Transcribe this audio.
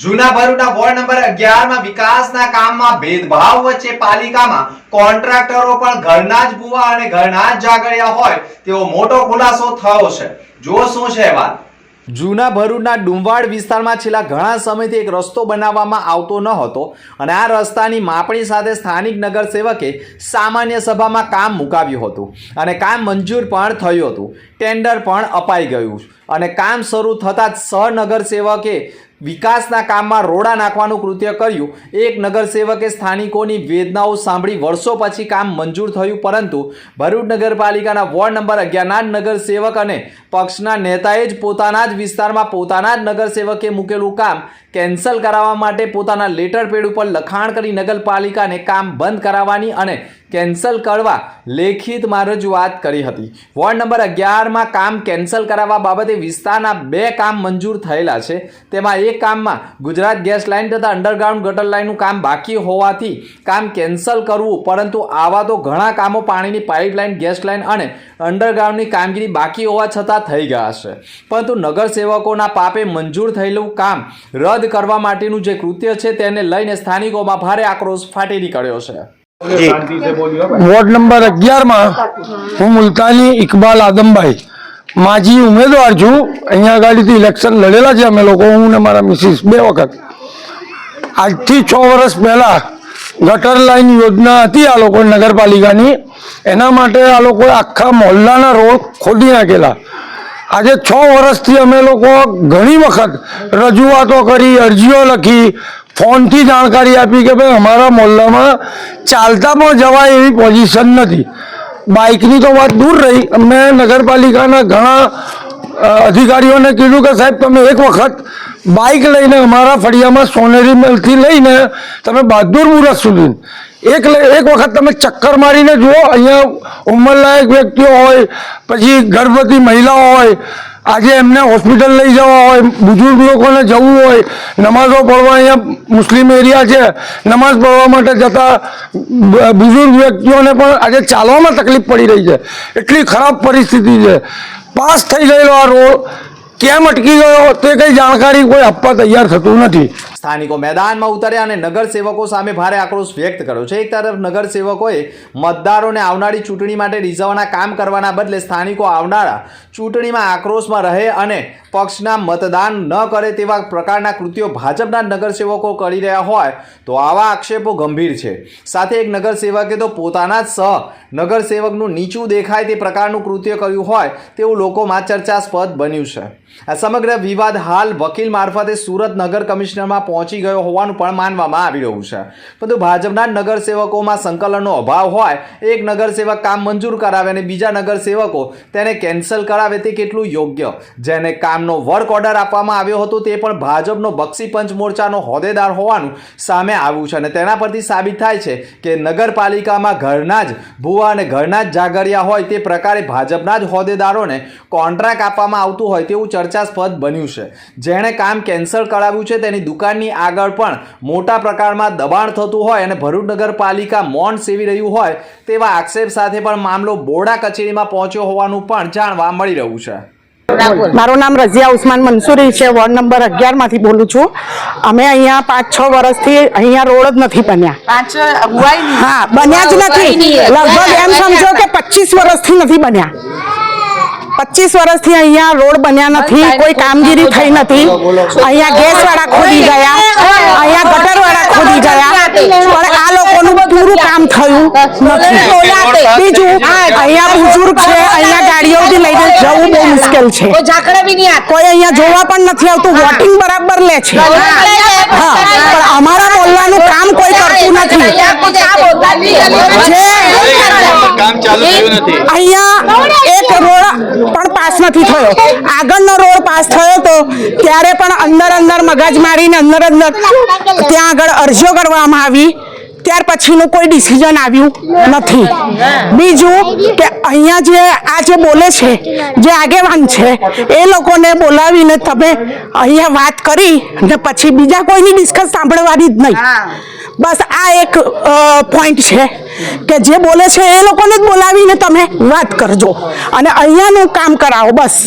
જૂના ભરૂના ward number 11 માં વિકાસના કામમાં ભેદભાવ વચ્ચે પાલિકામાં કોન્ટ્રાક્ટરો પણ ઘરના જ ભૂવા અને ઘરના જ જાગરિયા હોય તેવો મોટો ખુલાસો થયો છે. જો શું છે વાત. જૂના ભરૂચના ડુંવાડ વિસ્તારમાં છેલ્લા ઘણા સમયથી એક રસ્તો બનાવવામાં આવતો ન હતો અને આ રસ્તાની માપણી સાથે સ્થાનિક નગરસેવકે સામાન્ય સભામાં કામ મુકાવ્યું હતું અને કામ મંજૂર પણ થયું હતું. ટેન્ડર પણ અપાઈ ગયું અને કામ શરૂ થતાં જ સહનગરસેવકે વિકાસના કામમાં રોડા નાખવાનું કૃત્ય કર્યું. એક નગરસેવકે સ્થાનિકોની વેદનાઓ સાંભળી વર્ષો પછી કામ મંજૂર થયું, પરંતુ ભરૂચ નગરપાલિકાના વોર્ડ નંબર અગિયારના નગરસેવક અને પક્ષના નેતાએ જ પોતાના જ વિસ્તારમાં પોતાના જ નગરસેવકે મૂકેલું કામ કેન્સલ કરાવવા માટે પોતાના લેટર પેડ ઉપર લખાણ કરી નગરપાલિકાને કામ બંધ કરાવવાની અને કેન્સલ કરવા લેખિતમાં રજૂઆત કરી હતી. વોર્ડ નંબર અગિયારમાં કામ કેન્સલ કરાવવા બાબતે વિસ્તારના બે કામ મંજૂર થયેલા છે. તેમાં એક કામમાં ગુજરાત ગેસ લાઇન તથા અંડરગ્રાઉન્ડ ગટર લાઇનનું કામ બાકી હોવાથી કામ કેન્સલ કરવું, પરંતુ આવા તો ઘણા કામો પાણીની પાઇપલાઇન, ગેસ લાઇન અને અંડરગ્રાઉન્ડની કામગીરી બાકી હોવા છતાં થઈ ગયા છે. પરંતુ નગરસેવકોના પાપે મંજૂર થયેલું કામ રદ કરવા માટેનું જે કૃત્ય છે તેને લઈને સ્થાનિકોમાં ભારે આક્રોશ ફાટી નીકળ્યો છે. વોર્ડ નંબર અગિયારમાં હું મુલતાની ઇકબાલ આદમભાઈ. માજી ઉમેદવાર છું. અહીંયા આગળથી ઇલેક્શન લડેલા છે અમે લોકો હું ને મારા મિસિસ બે વખત. આજથી છ વર્ષ પહેલા ગટર લાઈન યોજના હતી આ લોકો નગરપાલિકાની. એના માટે આ લોકો આખા મોહલ્લાના રોડ ખોદી નાખેલા. આજે છ વર્ષથી અમે લોકો ઘણી વખત રજૂઆતો કરી અરજીઓ લખી ફોનથી જાણકારી આપી કે ભાઈ, અમારા મોહલ્લામાં ચાલતા પણ જવાય એવી પોઝિશન નથી. બાઇકની તો વાત દૂર રહી. મેં નગરપાલિકાના ઘણા અધિકારીઓને કીધું કે સાહેબ, તમે એક વખત બાઇક લઈને અમારા ફળિયામાં સોનેરી મેલથી લઈને તમે બહાદુર મુરત સુધી. એક એક વખત તમે ચક્કર મારીને જુઓ, અહીંયા ઉંમરલાયક વ્યક્તિઓ હોય, પછી ગર્ભવતી મહિલાઓ હોય આજે એમને હોસ્પિટલ લઈ જવા હોય, બુઝુર્ગ લોકોને જવું હોય, નમાઝો પડવા અહીંયા મુસ્લિમ એરિયા છે, નમાઝ પઢવા માટે જતા બુજુર્ગ વ્યક્તિઓને પણ આજે ચાલવામાં તકલીફ પડી રહી છે. એટલી ખરાબ પરિસ્થિતિ છે. પાસ થઈ ગયેલો આ રોડ, કેમ અટકી ગયો, તે કંઈ જાણકારી, કોઈ આપવા તૈયાર થતું નથી. સ્થાનિકો મેદાનમાં ઉતર્યા અને નગરસેવકો સામે ભારે આક્રોશ વ્યક્ત કર્યો. છે એક તરફ નગરસેવકોએ મતદારોને આવનારી ચૂંટણી માટે રીઝવવાના કામ કરવાના બદલે સ્થાનિકો આવનારા ચૂંટણીમાં આક્રોશમાં રહે અને પક્ષના મતદાન ન કરે તેવા પ્રકારના કૃત્યો ભાજપના નગરસેવકો કરી રહ્યા હોય તો આવા આક્ષેપો ગંભીર છે. સાથે એક નગરસેવકે તો પોતાના જ સહ નગરસેવકનું નીચું દેખાય તે પ્રકારનું કૃત્ય કર્યું હોય તેવું લોકોમાં ચર્ચાસ્પદ બન્યું છે. આ સમગ્ર વિવાદ હાલ વકીલ મારફતે સુરત નગર કમિશનરમાં પહોંચી ગયો હોવાનું પણ માનવામાં આવી રહ્યું છે. પરંતુ ભાજપના નગરસેવકોમાં સંકલનનો અભાવ હોય, એક નગરસેવક કામ મંજૂર કરાવે અને બીજા નગરસેવકો તેને કેન્સલ કરાવે તે કેટલું યોગ્ય? જેને કામનો વર્ક ઓર્ડર આપવામાં આવ્યો હતો તે પણ ભાજપનો બક્ષી પંચ મોરચાનો હોદ્દેદાર હોવાનું સામે આવ્યું છે અને તેના પરથી સાબિત થાય છે કે નગરપાલિકામાં ઘરના જ ભૂવા અને ઘરના જ જાગરિયા હોય તે પ્રકારે ભાજપના જ હોદ્દેદારોને કોન્ટ્રાક્ટ આપવામાં આવતું હોય તેવું ચર્ચાસ્પદ બન્યું છે. જેણે કામ કેન્સલ કરાવ્યું છે તેની દુકાનની આગળ પણ મોટા પ્રકારમાં દબાણ થતું હોય અને ભરૂચ નગરપાલિકા મૌન સેવી રહ્યું હોય તેવા આક્ષેપ સાથે પણ મામલો બોડા કચેરીમાં પહોંચ્યો હોવાનું પણ જાણવા મળી રહ્યું છે. મારું નામ રઝિયા ઉસ્માન મંસૂરી છે વોર્ડ નંબર અગિયારમાંથી બોલું છું. અમે અહીંયા પાંચ છ વર્ષથી અહીંયા રોડ જ નથી બન્યા. હા બન્યા જ નથી. લગભગ એમ સમજો કે પચીસ વર્ષથી નથી બન્યા. પચીસ વર્ષથી અહીંયા રોડ બન્યા નથી કોઈ કામગીરી થઈ નથી અહીંયા ગેસ વાળા ખોદી ગયા અહીંયા ગટર વાળા ખોદી ગયા પણ આ લોકોનું પૂરું કામ થયું નથી બીજું અહીંયા બુઝુર્ગ છે અહીંયા ગાડીઓથી લઈને જવું બહુ મુશ્કેલ છે કોઈ અહીંયા જોવા પણ નથી આવતું વોટિંગ બરાબર લે છે હા પણ અમારા બોલવાનું કામ કોઈ કરતું નથી જે અહીંયા એક રોડ પણ પાસ નથી થયો. આગળનો રોડ પાસ થયો તો ત્યારે પણ અંદર અંદર મગજ મારીને અંદર અંદર ત્યાં આગળ અરજીઓ કરવામાં આવી. ત્યાર પછીનું કોઈ ડિસિઝન આવ્યું નથી. બીજું કે અહીંયા જે આ જે બોલે છે જે આગેવાન છે એ લોકોને બોલાવીને તમે અહીંયા વાત કરી ને પછી બીજા કોઈની ડિસ્કસ સાંભળવાની જ નહીં. બસ આ એક પોઈન્ટ છે. કે જે બોલે છે એ લોકોને જ બોલાવીને તમે વાત કરજો. અને અહીંયાનું કામ કરાવો, બસ.